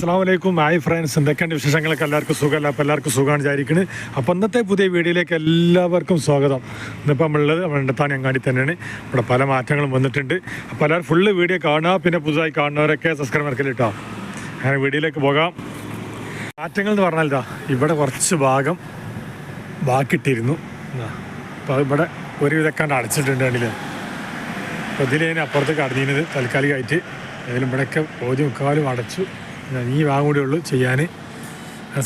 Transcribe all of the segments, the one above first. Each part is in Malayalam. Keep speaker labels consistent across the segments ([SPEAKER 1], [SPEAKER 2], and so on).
[SPEAKER 1] അസ്സാം വലൈക്കും ഹായ് ഫ്രണ്ട്സ്. എന്തൊക്കെയാണ് വിശേഷങ്ങളൊക്കെ? എല്ലാവർക്കും സുഖമല്ല? അപ്പോൾ എല്ലാവർക്കും സുഖമാണ് വിചാരിക്കുന്നത് അപ്പോൾ ഇന്നത്തെ പുതിയ വീഡിയോയിലേക്ക് എല്ലാവർക്കും സ്വാഗതം. ഇന്നിപ്പോൾ നമ്മളുള്ളത് വെണ്ടത്താൻ അങ്ങാടി തന്നെയാണ്. ഇവിടെ പല മാറ്റങ്ങളും വന്നിട്ടുണ്ട്. അപ്പോൾ എല്ലാവരും ഫുള്ള് വീഡിയോ കാണുക പിന്നെ പുതുതായി കാണുന്നവരൊക്കെ സബ്സ്ക്രൈബ് ഇറക്കൽ കേട്ടോ അങ്ങനെ വീഡിയോയിലേക്ക് പോകാം. മാറ്റങ്ങൾ എന്ന് പറഞ്ഞാൽ ഇതാ ഇവിടെ കുറച്ച് ഭാഗം ബാക്കിയിട്ടിരുന്നു അപ്പോൾ ഇവിടെ ഒരു വിധക്കാണ്ട് അടച്ചിട്ടുണ്ട് കണ്ടില്ലേ? അപ്പോൾ ഇതിലേന് അപ്പുറത്തേക്ക് അടഞ്ഞിരുന്നത് താൽക്കാലികമായിട്ട്. ഏതായാലും ഇവിടെയൊക്കെ ഓതി മുക്കാലും അടച്ചു. ഈ ഭാഗം കൂടെ ഉള്ളൂ ചെയ്യാൻ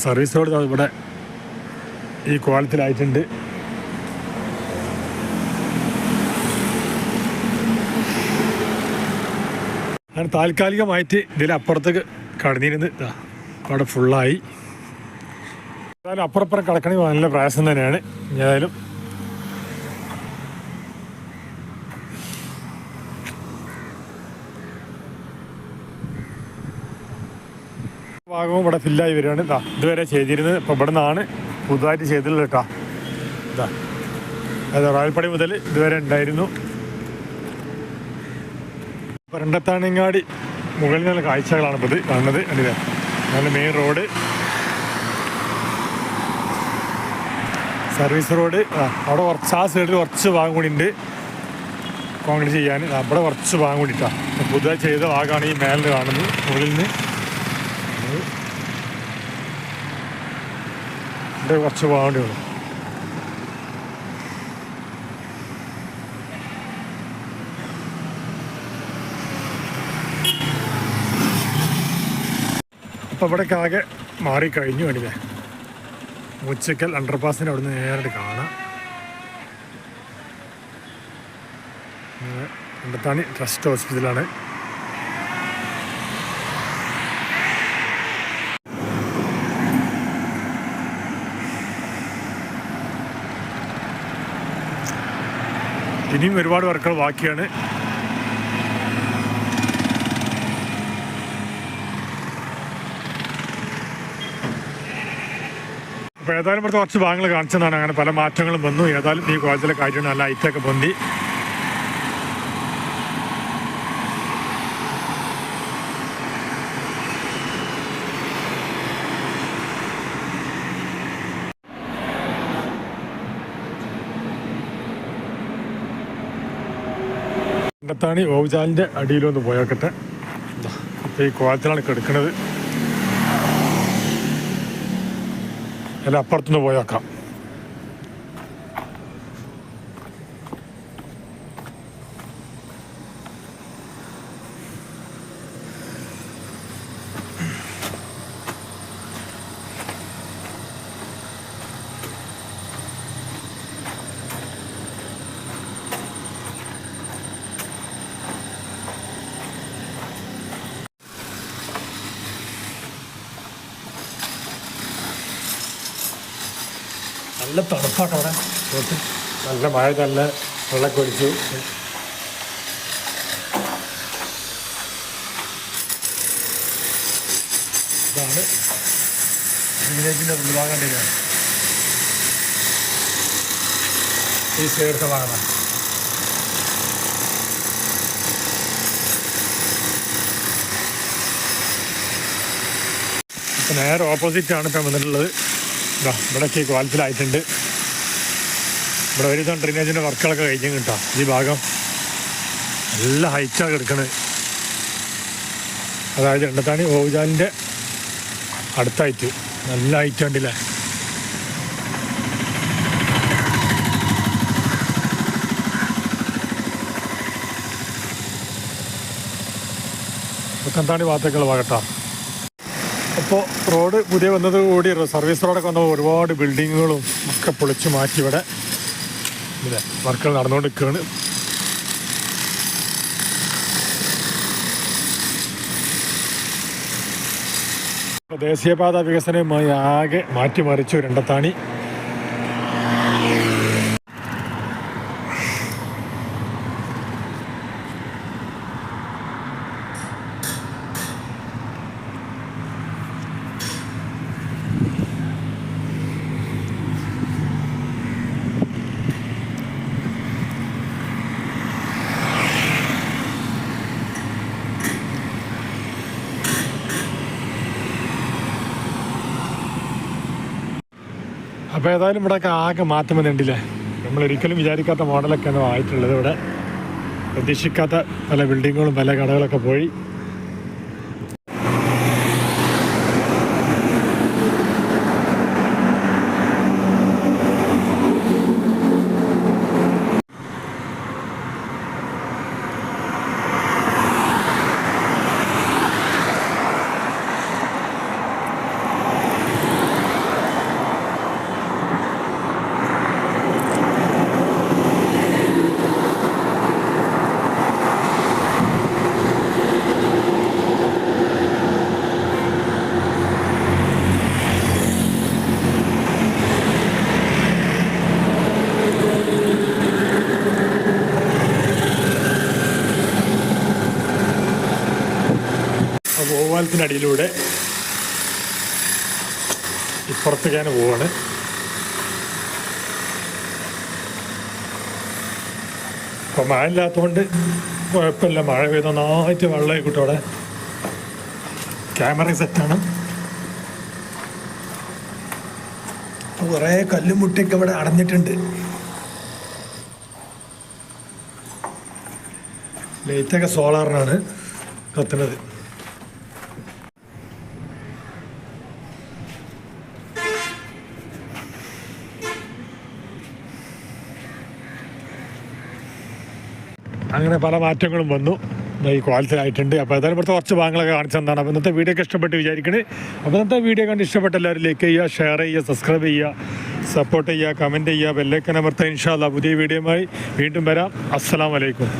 [SPEAKER 1] സർവീസ് ഇവിടെ ഈ കോളത്തിലായിട്ടുണ്ട് അങ്ങനെ താൽക്കാലികമായിട്ട് ഇതിലപ്പുറത്തേക്ക് കടന്നിരുന്ന് അവിടെ ഫുള്ളായി അപ്പുറപ്പുറം കിടക്കണമെങ്കിൽ നല്ല പ്രയാസം തന്നെയാണ്. ഏതായാലും ഭാഗവും ഇവിടെ ഫില്ലായി വരികയാണ്. ഇതാ ഇതുവരെ ചെയ്തിരുന്നത് ഇപ്പോൾ ഇവിടെ നിന്നാണ് പുതുതായിട്ട് ചെയ്തിട്ടുള്ളത് കേട്ടോ. ഇതാ അത് മുതൽ ഇതുവരെ ഉണ്ടായിരുന്നു. പരണ്ടത്താണിങ്ങാടി മുകളിൽ നല്ല കാഴ്ചകളാണ് ഇപ്പോൾ ഇത് കാണുന്നത്. അല്ലേ നല്ല മെയിൻ റോഡ് സർവീസ് റോഡ് അവിടെ കുറച്ച് ആ സൈഡിൽ കുറച്ച് ഭാഗം കൂടി ഉണ്ട്. കോൺക്രീറ്റ് ചെയ്യാൻ. അവിടെ കുറച്ച് ഭാഗം കൂടിയിട്ടാണ് പുതുതായി ചെയ്ത ഭാഗമാണ് ഈ മേലിൽ കാണുന്നത്. മുകളിൽ നിന്ന് ഇവിടെ കുറച്ച് ഉള്ളൂ അപ്പോൾ ഇവിടെയൊക്കെ ആകെ മാറിക്കഴിഞ്ഞു വേണ്ടില്ലേ മുച്ചക്കൽ അണ്ടർപാസിന്റെ അവിടെ നിന്ന് നേരിട്ട് കാണാം. കണ്ടത്താണി ട്രസ്റ്റ് ഹോസ്പിറ്റലാണ് ഇനിയും ഒരുപാട് വർക്കുകൾ ബാക്കിയാണ്. അപ്പോൾ ഏതായാലും ഇവിടുത്തെ കുറച്ച് ഭാഗങ്ങൾ കാണിച്ചതാണ് അങ്ങനെ പല മാറ്റങ്ങളും വന്നു. ഏതായാലും ഈ കോളേജിലെ കാര്യം നല്ല ഐറ്റൊക്കെ പൊന്തി. കണ്ടത്താണി ഓവുചാലിന്റെ അടിയിലൊന്ന് പോയോക്കട്ടെ. ഈ കോലത്തിലാണ് കിടക്കുന്നത് അല്ല അപ്പുറത്തുനിന്ന് പോയേക്കാം. നല്ല തണുപ്പാണ് അവിടെ. തോട്ടിൽ നല്ല മഴ നല്ല വെള്ളമൊക്കെ ഒഴിച്ചു. ഇതാണ് വില്ലേജിന്റെ ഉൾഭാഗം ഈ സൈഡത്തെ ഭാഗമാണ് ഇപ്പം നേരെ ഓപ്പോസിറ്റാണ് ഇപ്പം വന്നിട്ടുള്ളത്. ഇവിടെയൊക്കെ ക്വാലിറ്റിയിലായിട്ടുണ്ട് ഇവിടെ ഒരു ദിവസം ഡ്രെയിനേജിന്റെ വർക്കുകളൊക്കെ കഴിഞ്ഞു കിട്ടാം ഈ ഭാഗം. നല്ല ഹൈറ്റാണ് കിടക്കണത്. അതായത് രണ്ടത്താണി ഓവുചാലിന്റെ അടുത്തായിട്ട് നല്ല ഹൈറ്റ് ഉണ്ടല്ലേ പുത്തൻതാണി ഭാഗത്തേക്കുള്ള ഭാഗത്താണ് അപ്പോൾ റോഡ് പുതിയ വന്നത് കൂടി സർവീസ് റോഡൊക്കെ വന്നപ്പോൾ ഒരുപാട് ബിൽഡിങ്ങുകളും ഒക്കെ പൊളിച്ചു മാറ്റി ഇവിടെ. ഇവിടെ വർക്കുകൾ നടന്നുകൊണ്ടിരിക്കുകയാണ്. ദേശീയപാത വികസനവുമായി ആകെ മാറ്റിമറിച്ചു രണ്ടത്താണി. അപ്പോൾ ഏതായാലും ഇവിടെയൊക്കെ ആകെ മാറ്റം വന്നിട്ടില്ലേ? നമ്മൾ ഒരിക്കലും വിചാരിക്കാത്ത മോഡലൊക്കെയാണ് ആയിട്ടുള്ളത് ഇവിടെ. പ്രതീക്ഷിക്കാത്ത പല ബിൽഡിങ്ങുകളും പല കടകളൊക്കെ പോയി. ആ ഇപ്പുറത്തേക്കാണ് പോവാണ്. ഇപ്പം മഴ ഇല്ലാത്തതുകൊണ്ട് കുഴപ്പമില്ല. മഴ പെയ്ത നന്നായിട്ട് വെള്ളമായി കിട്ടും അവിടെ. ക്യാമറ സെറ്റാണ് കുറേ കല്ലും മുട്ടിയൊക്കെ ഇവിടെ അടഞ്ഞിട്ടുണ്ട്. ലൈറ്റൊക്കെ സോളാറിനാണ് കത്തുന്നത്. അങ്ങനെ പല മാറ്റങ്ങളും വന്നു. ഈ ക്വാളിറ്റിയിലായിട്ടുണ്ട് അപ്പോൾ ഏതായാലും ഇവിടുത്തെ കുറച്ച് ഭാഗങ്ങളൊക്കെ കാണിച്ചെന്താണ് അപ്പോൾ ഇന്നത്തെ വീഡിയോ ഒക്കെ ഇഷ്ടപ്പെട്ട് വിചാരിക്കണേ. അപ്പോൾ ഇന്നത്തെ വീഡിയോ കണ്ട് ഇഷ്ടപ്പെട്ട എല്ലാവരും ലൈക്ക് ചെയ്യുക ഷെയർ ചെയ്യുക സബ്സ്ക്രൈബ് ചെയ്യുക സപ്പോർട്ട് ചെയ്യുക കമന്റ് ചെയ്യുക ബെല്ലൈക്കൻ അമർത്തുക. ഇൻഷാല്ല പുതിയ വീഡിയോയുമായി വീണ്ടും വരാം. അസ്സലാമലൈക്കും